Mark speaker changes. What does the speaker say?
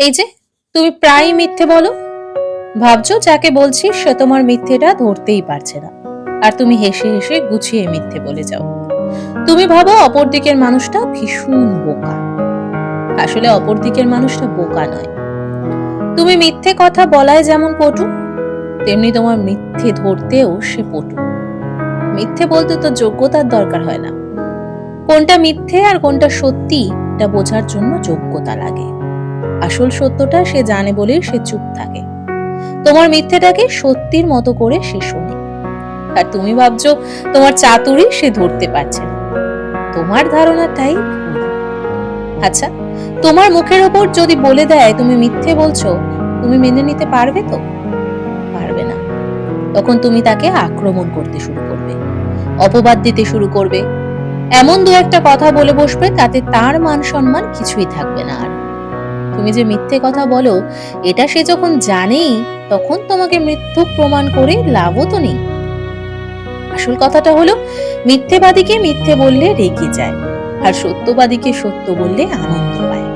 Speaker 1: এই যে, তুমি প্রায়ই মিথ্যে বলো। ভাবছ যাকে বলছি সে তোমার মিথ্যেটা ধরতেই পারছে না। আর তুমি হেসে হেসে গুছিয়ে মিথ্যে বলে যাও। তুমি ভাবো অপর দিকের মানুষটা ভীষণ বোকা। আসলে অপর দিকের মানুষটা বোকা নয়। তুমি মিথ্যে কথা বলায় যেমন পটু, তেমনি তোমার মিথ্যে ধরতেও সে পটু। মিথ্যে বলতে তো যোগ্যতার দরকার হয় না। কোনটা মিথ্যে আর কোনটা সত্যি, এটা বোঝার জন্য যোগ্যতা লাগে। আসল সত্যটা সে জানে বলেই সে চুপ থাকে। তোমার মিথ্যেটাকে সত্যির মতো করে সে শোনে। আর তুমি ভাবছ তোমার চাতুরি সে ধরতে পারছে না। তোমার ধারণাটাই আচ্ছা তোমার মুখের ওপর যদি বলে দেয় তুমি মিথ্যে বলছো, তুমি মেনে নিতে পারবে তো? পারবে না। তখন তুমি তাকে আক্রমণ করতে শুরু করবে, অপবাদ দিতে শুরু করবে। এমন দু একটা কথা বলে বসবে, তাতে তার মান সম্মান কিছুই থাকবে না আর। তুমি যে মিথ্যে কথা বলো, এটা সে যখন জানেই, তখন তোমাকে মৃত্যু প্রমাণ করে লাভও তো নেই। আসল কথাটা হলো, মিথ্যেবাদীকে মিথ্যে বললে রেগে যায়, আর সত্যবাদীকে সত্য বললে আনন্দ পায়।